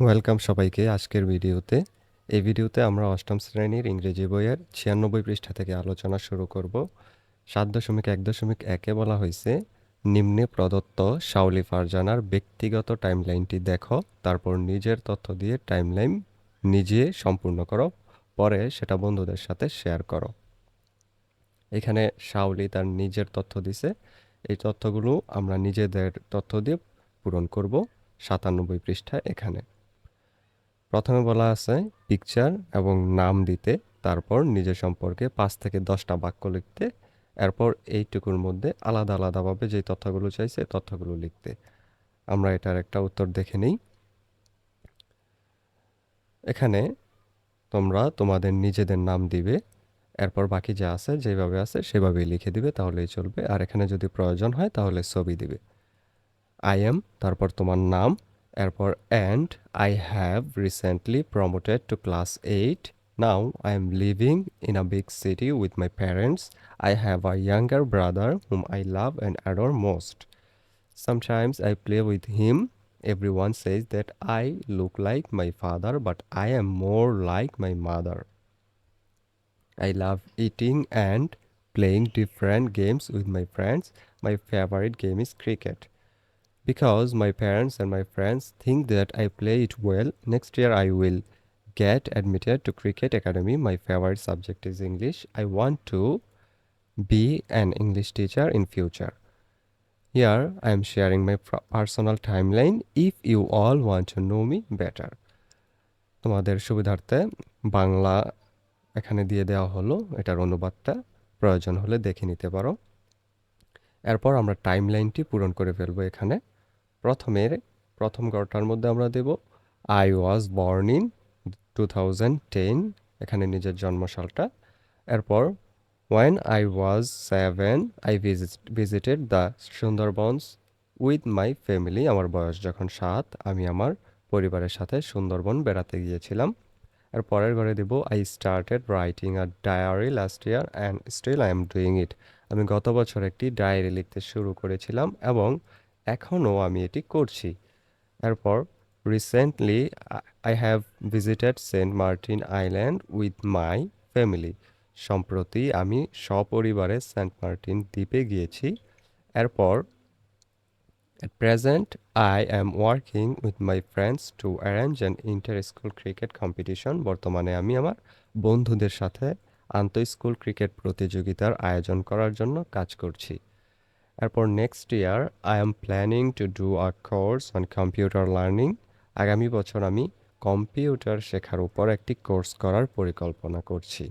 Welcome সবাইকে আজকের ভিডিওতে। এই ভিডিওতে আমরা অষ্টম শ্রেণির ইংরেজি বইয়ের ছিয়ানব্বই পৃষ্ঠা থেকে আলোচনা শুরু করব। সাত দশমিক এক দশমিক একে বলা হয়েছে, নিম্নে প্রদত্ত শাওলি ফারজানার ব্যক্তিগত টাইমলাইনটি দেখো, তারপর নিজের তথ্য দিয়ে টাইমলাইন নিজে সম্পূর্ণ করো, পরে সেটা বন্ধুদের সাথে শেয়ার করো। এখানে শাওলি তার নিজের তথ্য দিছে। এই তথ্যগুলো আমরা নিজেদের তথ্য দিয়ে পূরণ করব সাতানব্বই পৃষ্ঠা এখানে। প্রথমে বলা আছে পিকচার এবং নাম দিতে, তারপর নিজের সম্পর্কে পাঁচ থেকে দশটা বাক্য লিখতে, এরপর এইটুকুর মধ্যে আলাদা আলাদাভাবে যে তথ্যগুলো চাইছে তথ্যগুলো লিখতে। আমরা এটার একটা উত্তর দেখে নিই। এখানে তোমরা তোমাদের নিজেদের নাম দিবে, এরপর বাকি যা আছে, যেভাবে আছে, সেভাবেই লিখে দিবে, তাহলেই চলবে। আর এখানে যদি প্রয়োজন হয়, তাহলে ছবি দিবে। আই এম তারপর তোমার নাম এরপর and I have recently promoted to class eight now I am living in a big city with my parents I have a younger brother whom I love and adore most Sometimes I play with him. Everyone says that I look like my father, but I am more like my mother. I love eating and playing different games with my friends. My favorite game is cricket. Because my parents and my friends think that I play it well, next year I will get admitted to Cricket Academy. My favorite subject is English. I want to be an English teacher in future. Here I am sharing my personal timeline if you all want to know me better. তোমাদের সুবিধার্থে বাংলা এখানে দিয়ে দেওয়া হলো এটার অনুবাদটা প্রয়োজন হলে দেখে নিতে পারো এরপর আমরা টাইমলাইনটি পূরণ করে ফেলব এখানে প্রথমের, প্রথম গড়টার মধ্যে আমরা দেব I was born in two thousand ten এখানে নিজের জন্মসালটা। এরপর when I was seven I visit visited the Sundarbans with my family আমার বয়স যখন সাত, আমি আমার পরিবারের সাথে সুন্দরবন বেড়াতে গিয়েছিলাম। আর পরের ঘরে দেব I started writing a diary last year and still I am doing it আমি গত বছর একটি ডায়েরি লিখতে শুরু করেছিলাম এবং এখনও আমি এটি করছি। এরপর recently I have visited Saint Martin Island with my family সম্প্রতি আমি সপরিবারে সেন্ট মার্টিন দ্বীপে গিয়েছি। এরপর At present, I am working with my friends to arrange an inter-school cricket competition. বর্তমানে আমি আমার বন্ধুদের সাথে আন্তঃস্কুল ক্রিকেট প্রতিযোগিতার আয়োজন করার জন্য কাজ করছি। এরপর next year I am planning to do a course on computer learning আগামী বছর আমি কম্পিউটার শেখার উপর একটি কোর্স করার পরিকল্পনা করছি।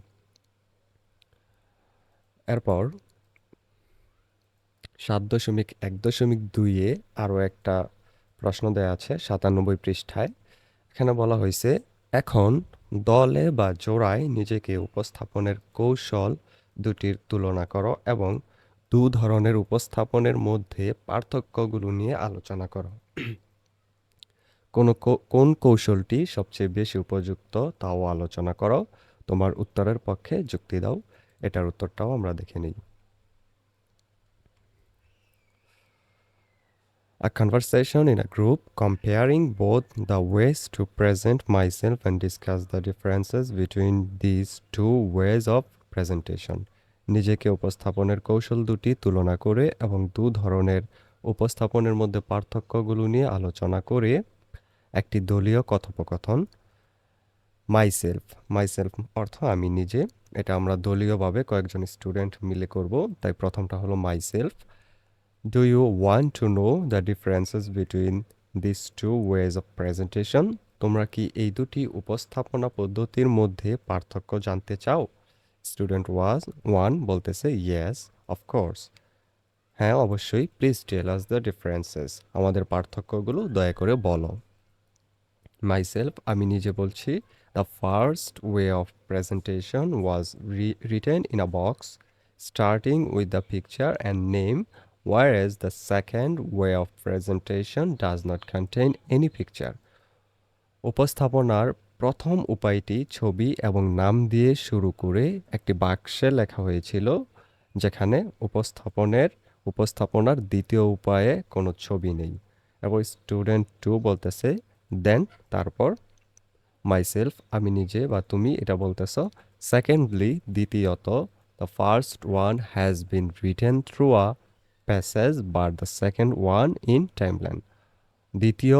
এরপর সাত দশমিক এক দশমিক দুইয়ে আরও একটা প্রশ্ন দেয়া আছে সাতানব্বই পৃষ্ঠায়। এখানে বলা হয়েছে, এখন দলে বা জোড়ায় নিজেকে উপস্থাপনের কৌশল দুটির তুলনা করো এবং দু ধরনের উপস্থাপনের মধ্যে পার্থক্যগুলো নিয়ে আলোচনা করো কোন কোন কৌশলটি সবচেয়ে বেশি উপযুক্ত তাও আলোচনা করো তোমার উত্তরের পক্ষে যুক্তি দাও এটার উত্তরটাও আমরা দেখে নিই A conversation in a group comparing both the ways to present myself and discuss the differences between these two ways of presentation. নিজেকে উপস্থাপনের কৌশল দুটি তুলনা করে এবং দু ধরনের উপস্থাপনের মধ্যে পার্থক্যগুলো নিয়ে আলোচনা করে একটি দলীয় কথোপকথন মাইসেলফ মাইসেলফ অর্থ আমি নিজে। এটা আমরা দলীয়ভাবে কয়েকজন স্টুডেন্ট মিলে করব। তাই প্রথমটা হলো myself do you want to know the differences between this two ways of presentation তোমরা কি এই দুটি উপস্থাপনা পদ্ধতির মধ্যে পার্থক্য জানতে চাও? স্টুডেন্ট ওয়াজ ওয়ান বলতেছে ইয়েস অফকোর্স হ্যাঁ অবশ্যই please tell us the differences আমাদের পার্থক্যগুলো দয়া করে বলো. মাইসেলফ আমি নিজে বলছি the first way of presentation was written in a box starting with the picture and name whereas the second way of presentation does not contain any picture. উপস্থাপনার প্রথম উপায়টি ছবি এবং নাম দিয়ে শুরু করে একটি বাক্সে লেখা হয়েছিল, যেখানে উপস্থাপনের, উপস্থাপনার দ্বিতীয় উপায়ে কোনো ছবি নেই। এবং স্টুডেন্ট টু বলতেছে, দেন তারপর মাইসেলফ আমি নিজে বা তুমি এটা বলতেছ। সেকেন্ডলি দ্বিতীয়ত the first one has been written through a passage but the second one in timeline দ্বিতীয়,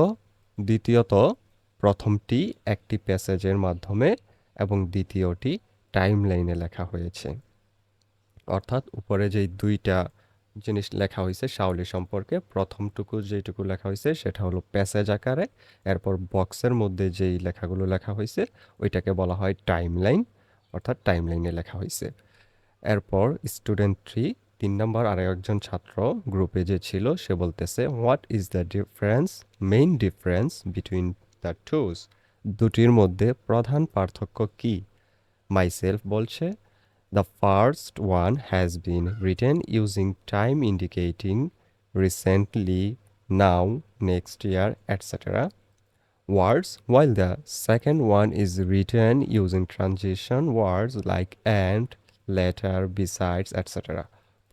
দ্বিতীয়ত প্রথমটি একটি প্যাসেজের মাধ্যমে এবং দ্বিতীয়টি টাইমলাইনে লেখা হয়েছে। অর্থাৎ উপরে যেই দুইটা জিনিস লেখা হয়েছে শাওলি সম্পর্কে, প্রথমটুকু যেটুকু লেখা হয়েছে সেটা হলো প্যাসেজ আকারে, এরপর বক্সের মধ্যে যেই লেখাগুলো লেখা হয়েছে ওইটাকে বলা হয় টাইমলাইন, অর্থাৎ টাইমলাইনে লেখা হয়েছে। এরপর স্টুডেন্ট থ্রি, তিন নম্বর আর একজন ছাত্র গ্রুপে যে ছিল সে বলতেছে, what is the difference, main difference between the twos দুটির মধ্যে প্রধান পার্থক্য কি? মাই সেলফ বলছে the first one has been written using time indicating recently now next year etcetera words while the second one is written using transition words like and later besides etcetera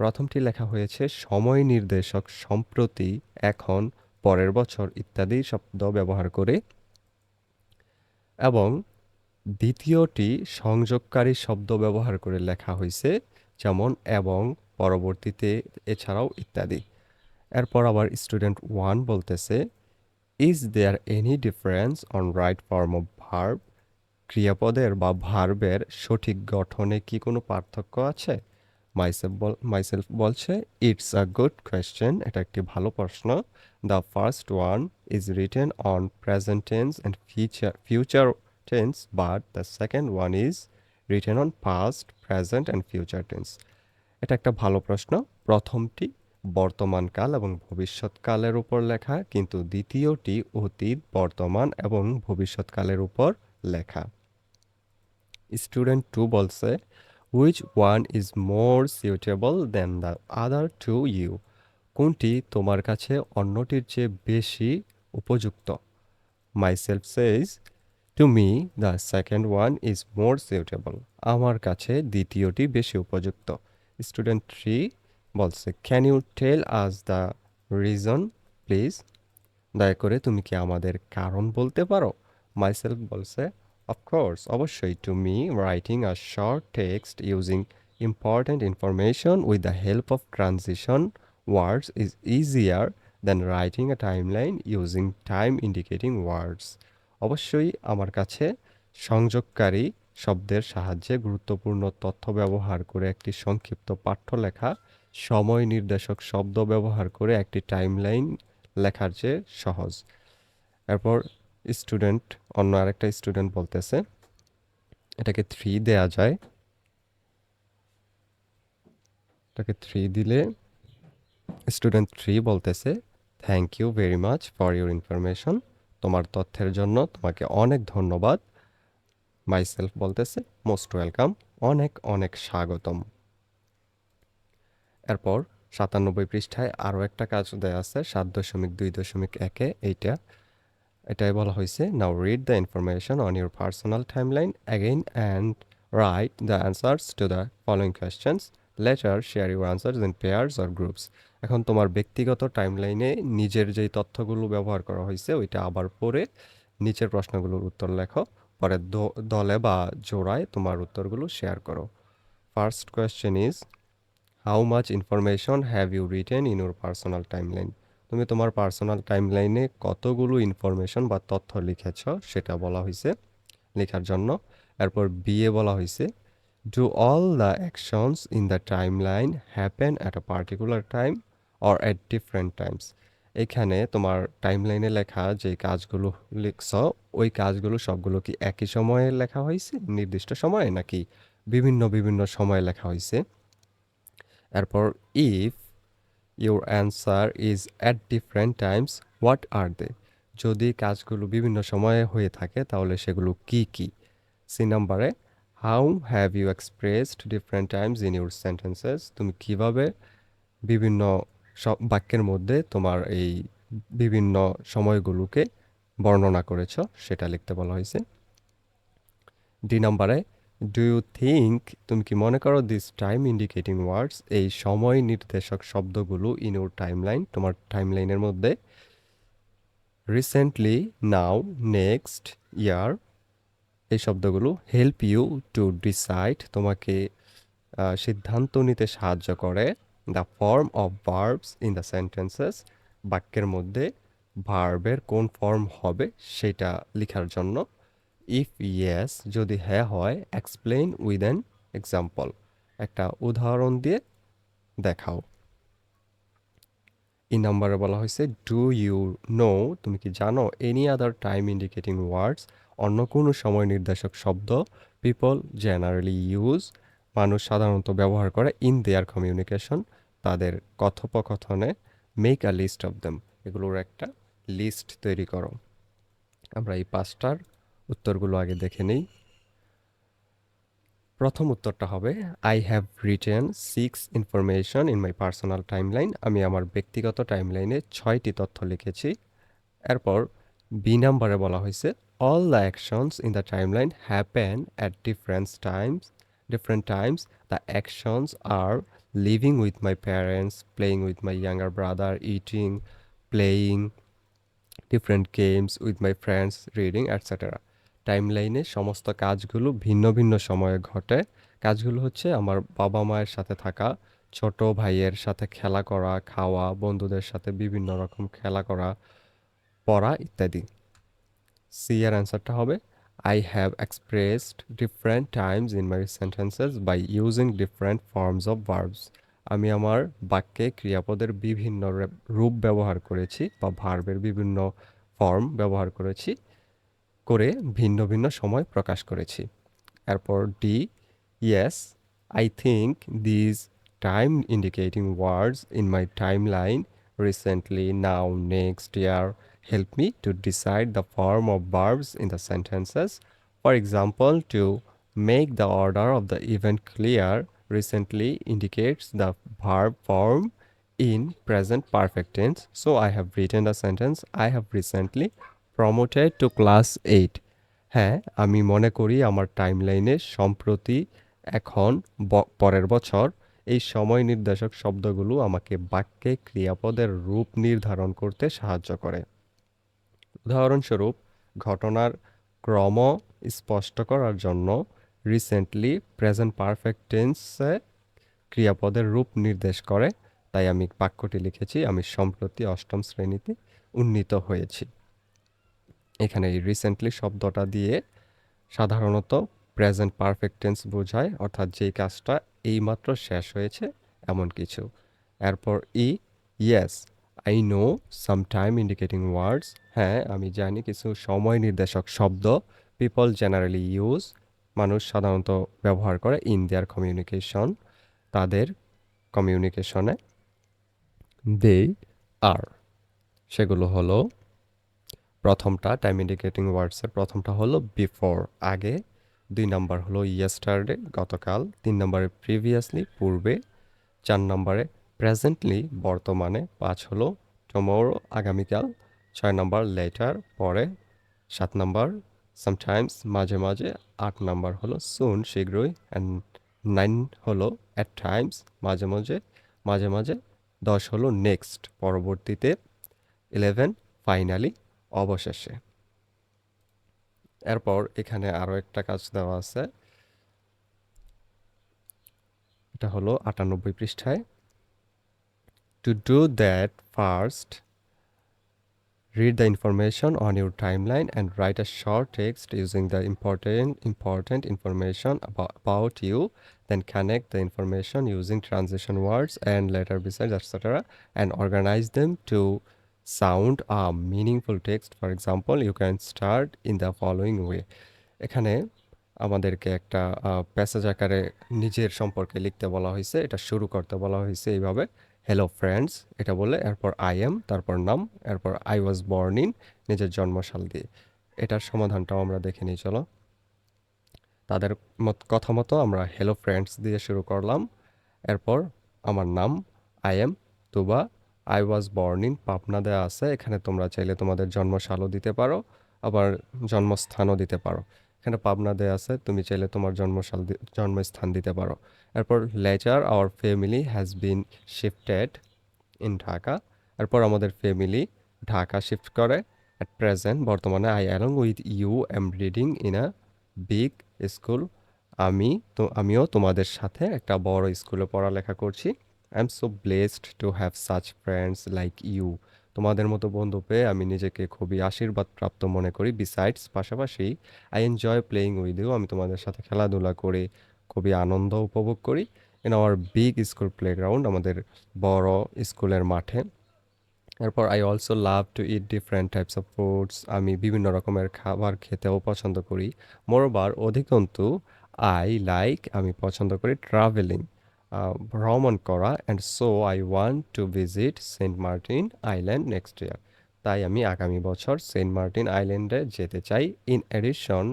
প্রথমটি লেখা হয়েছে, সময় নির্দেশক সম্প্রতি, এখন, পরের বছর ইত্যাদি শব্দ ব্যবহার করে এবং দ্বিতীয়টি সংযোগকারী শব্দ ব্যবহার করে লেখা হয়েছে, যেমন এবং, পরবর্তীতে, এছাড়াও ইত্যাদি। এরপর আবার স্টুডেন্ট ওয়ান বলতেছে is there any difference on right form of verb ক্রিয়াপদের বা ভার্বের সঠিক গঠনে কি কোনো পার্থক্য আছে? মাইসেলফ বল মাইসেলফ বলছে ইটস আ গুড কোয়েশ্চেন এটা একটি ভালো প্রশ্ন। The first one is written on present tense and future future tense but the second one is written on past, present and future tense. এটা একটা ভালো প্রশ্ন। প্রথমটি বর্তমানকাল এবং ভবিষ্যৎকালের উপর লেখা কিন্তু দ্বিতীয়টি অতীত বর্তমান এবং ভবিষ্যৎকালের উপর লেখা। স্টুডেন্ট টু বলছে which one is more suitable than the other to you কোনটি তোমার কাছে অন্যটির চেয়ে বেশি উপযুক্ত? Myself says to me the second one is more suitable আমার কাছে দ্বিতীয়টি বেশি উপযুক্ত। স্টুডেন্ট থ্রি বলছে can you tell us the reason please দয়া করে তুমি কি আমাদের কারণ বলতে পারো? মাইসেলফ বলছে অফকোর্স অবশ্যই to me writing a short text using important information with the help of transition words is easier than writing a timeline using time indicating words অবশ্যই আমার কাছে সংযোগকারী শব্দের সাহায্যে গুরুত্বপূর্ণ তথ্য ব্যবহার করে একটি সংক্ষিপ্ত পাঠ্য লেখা সময় নির্দেশক শব্দ ব্যবহার করে একটি টাইমলাইন লেখার চেয়ে সহজ। এরপর স্টুডেন্ট অন্য আরেকটা স্টুডেন্ট বলতেছে, এটাকে থ্রি দেয়া যায়। এটাকে থ্রি দিলে স্টুডেন্ট থ্রি বলতেছে thank you very much for your information তোমার তথ্যের জন্য তোমাকে অনেক ধন্যবাদ। মাইসেলফ বলতেছে মোস্ট ওয়েলকাম অনেক অনেক স্বাগতম। এরপর সাতানব্বই পৃষ্ঠায় আরও একটা কাজ দেওয়া আছে, সাত দশমিক দুই দশমিক একে, এইটা এটাই বলা হয়েছে now read the information on your personal timeline again and write the answers to the following questions later share your answers in pairs or groups এখন তোমার ব্যক্তিগত টাইমলাইনে নিজের যেই তথ্যগুলো ব্যবহার করা হয়েছে, ওইটা আবার পরে নিচের প্রশ্নগুলোর উত্তর লেখো, পরে দলে বা জোড়ায় তোমার উত্তরগুলো শেয়ার করো। First question is how much information have you written in your personal timeline তুমি তোমার পার্সোনাল টাইমলাইনে কতগুলো ইনফরমেশন বা তথ্য লিখেছ সেটা বলা হয়েছে লেখার জন্য। এরপর বিয়ে বলা হয়েছে do all the actions in the time line happen at a particular time or at different times এখানে তোমার টাইমলাইনে লেখা যে কাজগুলো লিখছ, ওই কাজগুলো সবগুলো কি একই সময়ে লেখা হয়েছে নির্দিষ্ট সময়ে নাকি বিভিন্ন বিভিন্ন সময়ে লেখা হয়েছে এরপর if your answer is at different times what are they যদি কাজগুলো বিভিন্ন সময়ে হয়ে থাকে, তাহলে সেগুলো কি কি? সি নাম্বারে how have you expressed different times in your sentences তুমি কীভাবে বিভিন্ন সব বাক্যের মধ্যে তোমার এই বিভিন্ন সময়গুলোকে বর্ণনা করেছ, সেটা লিখতে বলা হয়েছে। ডি নাম্বারে ডু ইউ থিঙ্ক তুমি কি মনে করো দিস টাইম ইন্ডিকেটিং ওয়ার্ডস এই সময় নির্দেশক শব্দগুলো ইন ইউর টাইম লাইন তোমার টাইম লাইনের মধ্যে? রিসেন্টলি নাও নেক্সট ইয়ার এই শব্দগুলো হেল্প ইউ টু ডিসাইড তোমাকে সিদ্ধান্ত নিতে সাহায্য করে the form of verbs in the sentences বাক্যের মধ্যে ভার্বের কোন ফর্ম হবে সেটা লেখার জন্য। ইফ ইয়েস যদি হ্যাঁ হয় এক্সপ্লেইন উইথ অ্যান এক্সাম্পল একটা উদাহরণ দিয়ে দেখাও। এই নাম্বারে বলা হয়েছে ডু ইউ নো তুমি কি জানো? Any other time indicating words অন্য কোনো সময় নির্দেশক শব্দ পিপল জেনারেলি ইউজ মানুষ সাধারণত ব্যবহার করে ইন দেয়ার কমিউনিকেশন তাদের কথোপকথনে make a list of them এগুলোর একটা লিস্ট তৈরি করো। আমরা এই পাঁচটার উত্তরগুলো আগে দেখে নিই। প্রথম উত্তরটা হবে I have written six information in my personal timeline আমি আমার ব্যক্তিগত টাইমলাইনে ছয়টি তথ্য লিখেছি। এরপর বি নাম্বারে বলা হয়েছে all the actions in the timeline happen at different times different times the actions are living with my parents playing with my younger brother eating playing different games with my friends reading etcetera টাইমলাইনে সমস্ত কাজগুলো ভিন্ন ভিন্ন সময়ে ঘটে। কাজগুলো হচ্ছে আমার বাবা মায়ের সাথে থাকা, ছোট ভাইয়ের সাথে খেলা করা, খাওয়া, বন্ধুদের সাথে বিভিন্ন রকম খেলা করা, পড়া ইত্যাদি। সি এর অ্যান্সারটা হবে I have expressed different times in my sentences by using different forms of verbs আমি আমার বাক্যে ক্রিয়াপদের বিভিন্ন রূপ ব্যবহার করেছি বা ভার্বের বিভিন্ন ফর্ম ব্যবহার করেছি। করে ভিন্ন ভিন্ন সময় প্রকাশ করেছি। এরপর D yes I think these time indicating words in my time line recently now next year help me to decide the form of verbs in the sentences for example to make the order of the event clear recently indicates the verb form in present perfect tense so I have written the sentence I have recently promoted to class 8. হ্যাঁ আমি মনে করি আমার টাইমলাইনে সম্প্রতি এখন পরের বছর এই সময় নির্দেশক শব্দগুলো আমাকে বাক্যে ক্রিয়াপদের রূপ নির্ধারণ করতে সাহায্য করে উদাহরণস্বরূপ, ঘটনার ক্রম স্পষ্ট করার জন্য রিসেন্টলি প্রেজেন্ট পারফেক্ট টেন্সে ক্রিয়াপদের রূপ নির্দেশ করে, তাই আমি বাক্যটি লিখেছি, আমি সম্প্রতি অষ্টম শ্রেণীতে উন্নীত হয়েছি এখানে এই রিসেন্টলি শব্দটা দিয়ে সাধারণত প্রেজেন্ট পারফেক্ট টেন্স বোঝায়, অর্থাৎ যেই কাজটা এইমাত্র শেষ হয়েছে এমন কিছু। এরপর E yes I know some time indicating words হ্যাঁ আমি জানি কিছু সময় নির্দেশক শব্দ পিপল জেনারেলি ইউজ মানুষ সাধারণত ব্যবহার করে ইন দেয়ার কমিউনিকেশন তাদের কমিউনিকেশনে দে আর সেগুলো হলো প্রথমটা টাইম ইন্ডিকেটিং ওয়ার্ডসের প্রথমটা হলো বিফোর আগে। দুই নাম্বার হলো ইয়েস্টারডে গতকাল। তিন নম্বরে প্রিভিয়াসলি পূর্বে। চার নম্বরে প্রেজেন্টলি বর্তমানে। পাঁচ হলো টমোরো আগামীকাল। ছয় নম্বর লেটার পরে। সাত নম্বর সামটাইমস মাঝে মাঝে। আট নম্বর হলো সুন শীঘ্রই। অ্যান্ড নাইন হলো অ্যাট টাইমস মাঝে মাঝে। মাঝে মাঝে। দশ হলো নেক্সট পরবর্তীতে। ইলেভেন ফাইনালি অবশেষে। এরপর এখানে আরও একটা কাজ দেওয়া আছে। এটা হলো আটানব্বই পৃষ্ঠায়। To do that first read the information on your time line and write a short text using the important important information about you then connect the information using transaction words and later besides etcetera and organise them to sound a meaningful text. For example, you can start in the following way. এখানে আমাদেরকে একটা passage আকারে নিজের সম্পর্কে লিখতে বলা হয়েছে, এটা শুরু করতে বলা হয়েছে এইভাবে। হ্যালো ফ্রেন্ডস এটা বলে, এরপর আই এম তারপর নাম, এরপর আই ওয়াজ বর্ন ইন নিজের জন্মসাল দিয়ে। এটার সমাধানটাও আমরা দেখে নিই, চলো। তাদের মত, কথা মতো আমরা হ্যালো ফ্রেন্ডস দিয়ে শুরু করলাম। এরপর আমার নাম I am Tuba I was born in Pabna দেওয়া আছে, এখানে তোমরা চাইলে তোমাদের জন্মসালও দিতে পারো, আবার জন্মস্থানও দিতে পারো। এখানে পাবনা দেওয়া আছে, তুমি চাইলে তোমার জন্মসাল দি- জন্মস্থান দিতে পারো। এরপর later our family has been shifted in Dhaka এরপর আমাদের ফ্যামিলি ঢাকা শিফট করে। অ্যাট প্রেজেন্ট বর্তমানে I along with you am reading in a big school আমি তো, আমিও তোমাদের সাথে একটা বড় স্কুলে পড়ালেখা করছি। I am so blessed to have such friends like you তোমাদের মতো বন্ধু পেয়ে আমি নিজেকে খুবই আশীর্বাদ প্রাপ্ত মনে করি। বিসাইডস পাশাপাশি I enjoy playing with you আমি তোমাদের সাথে খেলাধুলা করে খুবই আনন্দ উপভোগ করি। In our big school playground আমাদের বড় স্কুলের মাঠে। এরপর I also love to eat different types of foods আমি বিভিন্ন রকমের খাবার খেতেও পছন্দ করি। মোরবার অধিকন্তু আই লাইক আমি পছন্দ করি ট্রাভেলিং ভ্রমণ করা and so I want to visit Saint Martin island next year তাই আমি আগামী বছর সেন্ট মার্টিন আইল্যান্ডে যেতে চাই। ইন এডিশন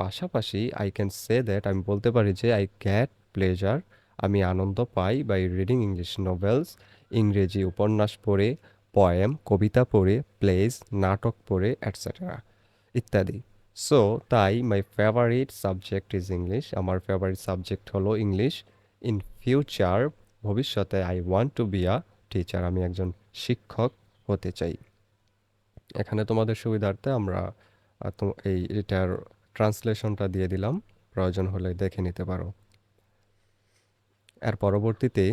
পাশাপাশি আই ক্যান সে দ্যাট আমি বলতে পারি যে আই গ্যাট প্লেজার আমি আনন্দ পাই বাই রিডিং ইংলিশ নোভেলস ইংরেজি উপন্যাস পড়ে পয়েম কবিতা পড়ে প্লেজ নাটক পড়ে অ্যাটসেট্রা ইত্যাদি। সো তাই my favourite subject is English আমার ফেভারিট সাবজেক্ট হলো ইংলিশ ইন ফিউচার ভবিষ্যতে I want to be a teacher আমি একজন শিক্ষক হতে চাই। এখানে তোমাদের সুবিধার্থে আমরা এই এটার ট্রান্সলেশনটা দিয়ে দিলাম। প্রয়োজন হলে দেখে নিতে পারো। এর পরবর্তীতে,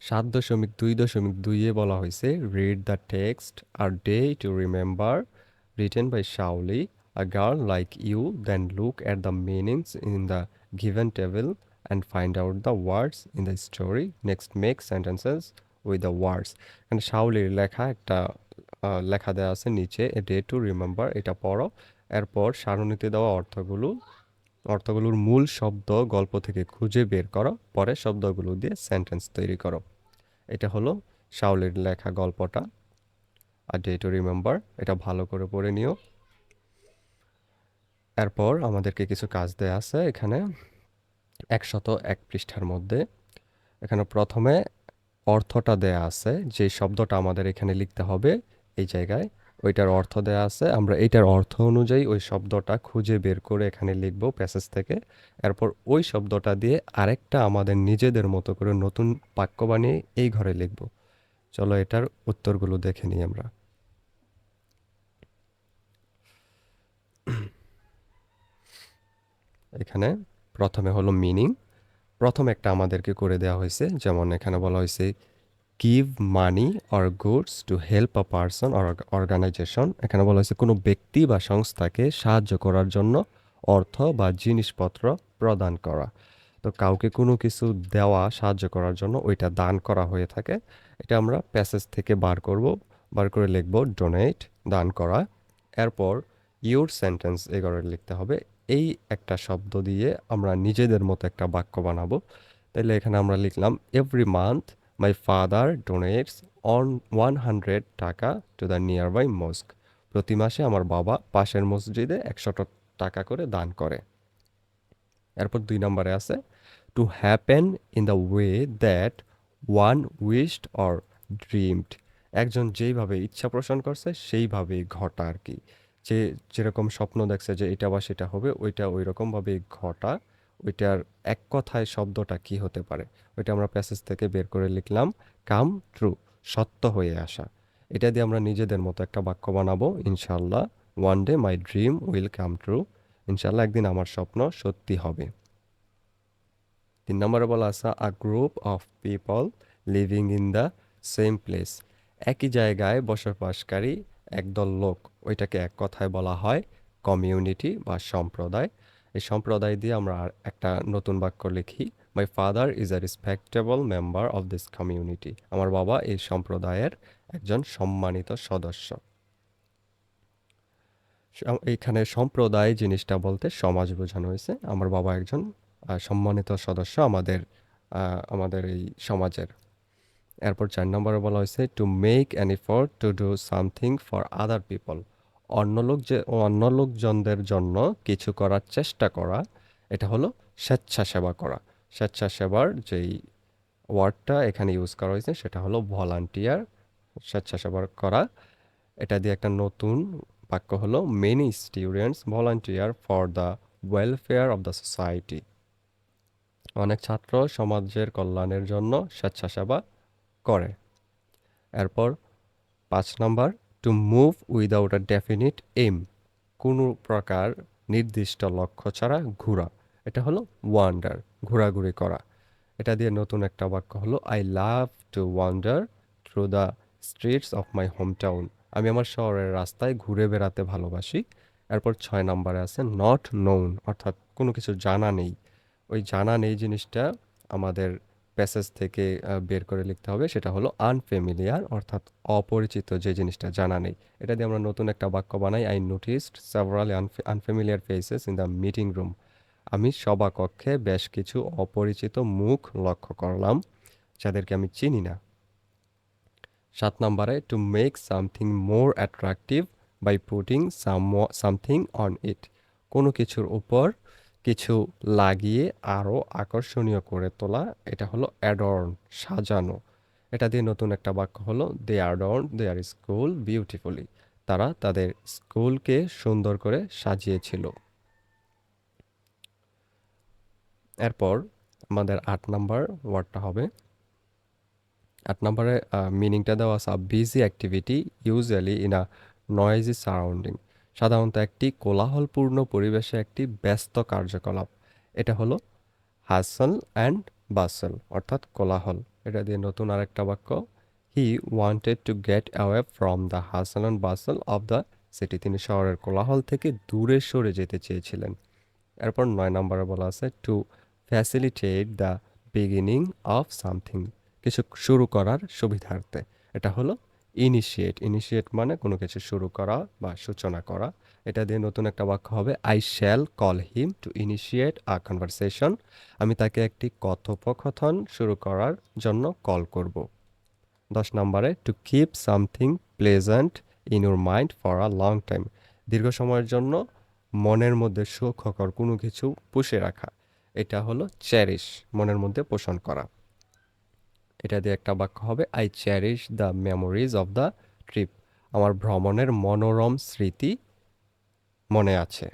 সাত দশমিক দুই দশমিক দুইয়ে বলা হয়েছে read the text R day to remember written by Shaoli a girl like you then look at the meanings in the given table and find out the words in the story next make sentences with the words এখানে শাওলির লেখা একটা লেখা দেওয়া আছে নিচে a day to remember এটা পড়ো। এরপর সারণীতে দেওয়া অর্থগুলো, অর্থগুলোর মূল শব্দ, গল্প থেকে খুঁজে বের করো, পরে শব্দগুলো দিয়ে সেন্টেন্স তৈরি করো। এটা হলো শাওলের লেখা গল্পটা। আর ডে টু রিমেম্বার এটা ভালো করে পড়ে নিও। এরপর আমাদেরকে কিছু কাজ দেয়া আছে এখানে। একশত এক পৃষ্ঠার মধ্যে। এখানে প্রথমে অর্থটা দেয়া আছে, যে শব্দটা আমাদের এখানে লিখতে হবে এই জায়গায়। ওইটার অর্থ দেয়া আছে। আমরা এইটার অর্থ অনুযায়ী ওই শব্দটা খুঁজে বের করে এখানে লিখব প্যাসেজ থেকে। এরপর ওই শব্দটা দিয়ে আরেকটা আমাদের নিজেদের মতো করে নতুন বাক্য বানিয়ে এই ঘরে লিখব। চলো এটার উত্তরগুলো দেখে নিই আমরা। এখানে প্রথমে হলো মিনিং প্রথম একটা আমাদেরকে করে দেওয়া হয়েছে, যেমন এখানে বলা হয়েছে give money or goods to help a person or organisation এখানে বলা হয়েছে, কোনো ব্যক্তি বা সংস্থাকে সাহায্য করার জন্য অর্থ বা জিনিসপত্র প্রদান করা। তো কাউকে কোনো কিছু দেওয়া, সাহায্য করার জন্য ওইটা দান করা হয়ে থাকে। এটা আমরা প্যাসেজ থেকে বার করব, বার করে লিখব ডোনেট দান করা। এরপর ইউর সেন্টেন্স এগারো লিখতে হবে এই একটা শব্দ দিয়ে আমরা নিজেদের মতো একটা বাক্য বানাবো। তাহলে এখানে আমরা লিখলাম every month my father donates on one hundred taka to the nearby mosque প্রতি মাসে আমার বাবা পাশের মসজিদে একশো টাকা করে দান করে। এরপর দুই নম্বরে আছে to happen in the way that one wished or dreamed একজন যেইভাবে ইচ্ছা পোষণ করছে, সেইভাবেই ঘটা আর কি। যে যেরকম স্বপ্ন দেখছে যে এটা বা সেটা হবে, ওইটা ওই রকমভাবেই ঘটা, ওইটার এক কথায় শব্দটা কি হতে পারে, ওইটা আমরা প্যাসেজ থেকে বের করে লিখলাম, কাম ট্রু সত্য হয়ে আসা। এটা দিয়ে আমরা নিজেদের মতো একটা বাক্য বানাবো ইনশাল্লাহ one day my dream will come true ইনশাল্লাহ একদিন আমার স্বপ্ন সত্যি হবে। তিন নম্বরে বলা আছে, a group of people living in the same place একই জায়গায় বসবাসকারী একদল লোক ওইটাকে এক কথায় বলা হয় কমিউনিটি বা সম্প্রদায়। এই সম্প্রদায় দিয়ে আমরা আর একটা নতুন বাক্য লিখি my father is a respectable member of this community আমার বাবা এই সম্প্রদায়ের একজন সম্মানিত সদস্য। এইখানে সম্প্রদায় জিনিসটা বলতে সমাজ বোঝানো হয়েছে। আমার বাবা একজন সম্মানিত সদস্য আমাদের আমাদের এই সমাজের। এরপর চার নম্বরে বলা হয়েছে to make an effort to do something for other people অন্য লোক যে, অন্য লোকজনদের জন্য কিছু করার চেষ্টা করা, এটা হলো স্বেচ্ছাসেবা করা। স্বেচ্ছাসেবার যেই ওয়ার্ডটা এখানে ইউজ করা হয়েছে, সেটা হলো ভলান্টিয়ার স্বেচ্ছাসেবা করা। এটা দিয়ে একটা নতুন বাক্য হলো many students volunteer for the welfare of the society অনেক ছাত্র সমাজের কল্যাণের জন্য স্বেচ্ছাসেবা করে। এরপর পাঁচ number to move without a definite aim কোনো প্রকার নির্দিষ্ট লক্ষ্য ছাড়া ঘোরা। এটা হলো ওয়ান্ডার ঘোরাঘুরি করা। এটা দিয়ে নতুন একটা বাক্য হলো I love to wander through the streets of my home town আমি আমার শহরের রাস্তায় ঘুরে বেড়াতে ভালোবাসি। এরপর ছয় নম্বরে আছে নট নোন অর্থাৎ কোনো কিছু জানা নেই। ওই জানা নেই জিনিসটা আমাদের প্যাসেজ থেকে বের করে লিখতে হবে, সেটা হলো আনফেমিলিয়ার অর্থাৎ অপরিচিত যে জিনিসটা জানা নেই। এটা দিয়ে আমরা নতুন একটা বাক্য বানাই। I noticed several unfamiliar faces in the meeting room আমি সভাকক্ষে বেশ কিছু অপরিচিত মুখ লক্ষ্য করলাম, যাদেরকে আমি চিনি না। সাত নম্বরে to make something more attractive by putting something on it কোনো কিছুর উপর কিছু লাগিয়ে আরও আকর্ষণীয় করে তোলা। এটা হলো অ্যাডর্ন সাজানো। এটা দিয়ে নতুন একটা বাক্য হলো they adorn their school beautifully তারা তাদের স্কুলকে সুন্দর করে সাজিয়েছিল। এরপর আমাদের আট নাম্বার ওয়ার্ডটা হবে। আট নাম্বারে মিনিংটা দেওয়া আছে busy activity usually in a noisy surrounding সাধারণত একটি কোলাহলপূর্ণ পরিবেশে একটি ব্যস্ত কার্যকলাপ। এটা হলো হাসল অ্যান্ড বাসল অর্থাৎ কোলাহল। এটা দিয়ে নতুন আরেকটা বাক্য he wanted to get away from the hustle and bustle of the city তিনি শহরের কোলাহল থেকে দূরে সরে যেতে চেয়েছিলেন। এরপর নয় নম্বরে বলা আছে to facilitate the beginning of something কিছু শুরু করার সুবিধার্থে। এটা হলো ইনিশিয়েট ইনিশিয়েট মানে কোনো কিছু শুরু করা বা সূচনা করা। এটা দিয়ে নতুন একটা বাক্য হবে I shall call him to initiate a conversation আমি তাকে একটি কথোপকথন শুরু করার জন্য কল করব। দশ নম্বরে to keep something pleasant in your mind for a long time দীর্ঘ সময়ের জন্য মনের মধ্যে সুখকর কোনো কিছু পুষে রাখা। এটা হলো চ্যারিশ মনের মধ্যে পোষণ করা। এটা দিয়ে একটা বাক্য হবে I cherish the memories of the trip আমার ভ্রমণের মনোরম স্মৃতি মনে আছে।